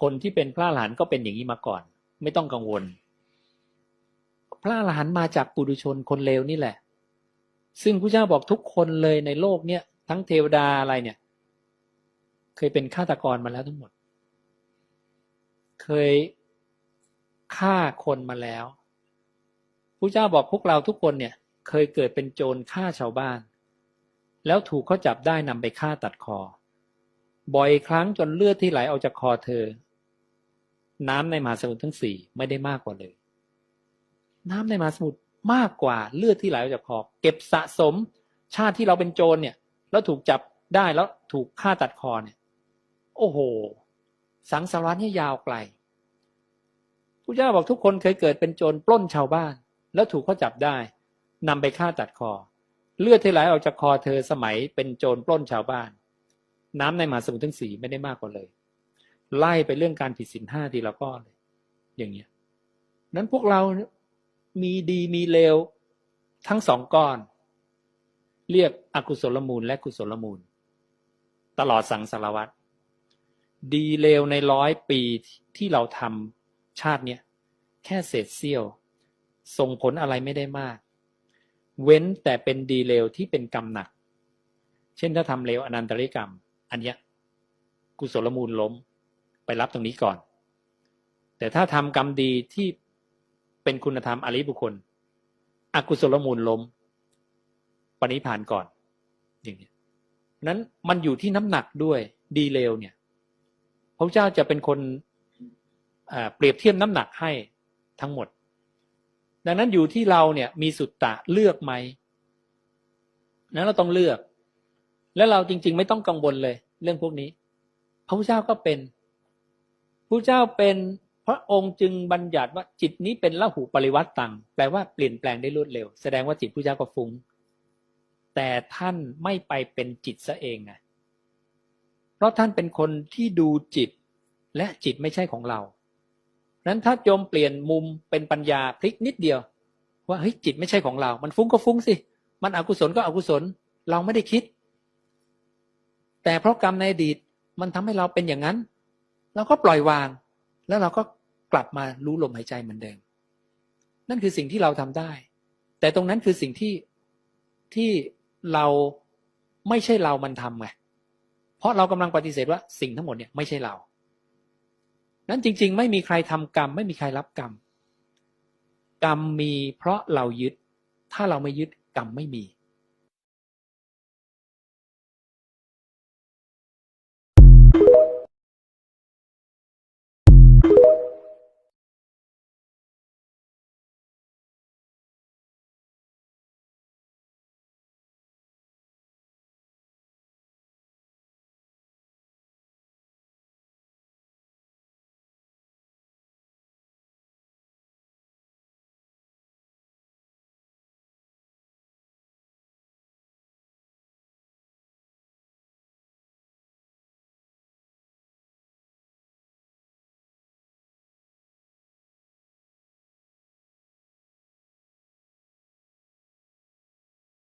คนที่เป็นพระอรหันต์ก็เป็นอย่างนี้มาก่อน ไม่ต้องกังวล พระอรหันต์มาจากปุถุชนคนเลวนี่แหละ ซึ่งพระเจ้าบอกทุกคนเลยในโลกเนี่ยทั้งเทวดาอะไรเนี่ย เคยเป็นฆาตกรมาแล้วทั้งหมด เคยฆ่าคนมาแล้วพระเจ้าบอกพวกเราทุกคนเนี่ย เคยเกิดเป็นโจรฆ่าชาวบ้าน แล้วถูกเขาจับได้นำไปฆ่าตัดคอ บ่อยครั้งจนเลือดที่ไหลออกจากคอเธอ น้ำในมหาสมุทรทั้งสี่ไม่ได้มากกว่าเลย น้ำในมหาสมุทรมากกว่าเลือดที่ไหลออกจากคอเก็บสะสม ชาติที่เราเป็นโจรเนี่ย แล้วถูกจับได้แล้วถูกฆ่าตัดคอเนี่ย โอ้โห สังสารวัฏนี่ยาวไกลพระเจ้าบอกทุกคนเคยเกิดเป็นโจรปล้นชาวบ้าน แล้วถูกเขาจับได้นำไปฆ่าตัดคอ เลือดที่ไหลออกจากคอเธอสมัยเป็นโจรปล้นชาวบ้าน น้ำในมหาสมุทรทั้งสี่ไม่ได้มากกว่าเลย ไล่ไปเรื่องการผิดศีลห้าทีละก้อนเลย อย่างเงี้ยนั้นพวกเรามีดีมีเลวทั้งสองก้อน เรียกอกุศลมูลและกุศลมูล ตลอดสังสารวัตรดีเลวในร้อยปีที่เราทำชาติเนี้ยแค่เศษเสี้ยว ส่งผลอะไรไม่ได้มาก เว้นแต่เป็นดีเลวที่เป็นกรรมหนัก เช่นถ้าทำเลวอนันตริกรรม อันเนี้ยกุศลมูลล้ม ไปรับตรงนี้ก่อน แต่ถ้าทำกรรมดีที่เป็นคุณธรรมอริบุคคล อกุศลมูลล้มปณิพานก่อนอย่างนี้นั้นมันอยู่ที่น้ำหนักด้วยดีเลวเนี่ยพระเจ้าจะเป็นคนเปรียบเทียบน้ำหนักให้ทั้งหมด ดังนั้นอยู่ที่เราเนี่ยมีสุตตะเลือกไหมนั้นเราต้องเลือก แล้วเราจริง ๆ ไม่ต้องกังวลเลย เรื่องพวกนี้ พระพุทธเจ้าก็เป็น พระเจ้าเป็นพระองค์จึงบัญญัติว่าจิตนี้เป็นละหูปริวัติตังแปลว่าเปลี่ยนแปลงได้รวดเร็ว แสดงว่าจิตพระเจ้าก็ฟุง้ง แต่ท่านไม่ไปเป็นจิตซะเองไงเพราะท่านเป็นคนที่ดูจิตและจิตไม่ใช่ของเรานั้นถ้าโยมเปลี่ยนมุมเป็นปัญญาพลิกนิดเดียว ว่าเฮ้ยจิตไม่ใช่ของเรา มันฟุ้งก็ฟุ้งสิ มันอกุศลก็อกุศล เราไม่ได้คิด แต่เพราะกรรมในอดีตมันทำให้เราเป็นอย่างนั้น เราก็ปล่อยวาง แล้วเราก็กลับมารู้ลมหายใจเหมือนเดิม นั่นคือสิ่งที่เราทำได้ แต่ตรงนั้นคือสิ่งที่ที่เราไม่ใช่เรามันทำไงเพราะเรากำลังปฏิเสธว่าสิ่งทั้งหมดเนี่ยไม่ใช่เรา นั้นจริง ๆ ไม่มีใครทำกรรม ไม่มีใครรับกรรม กรรมมีเพราะเรายึด ถ้าเราไม่ยึดกรรมไม่มี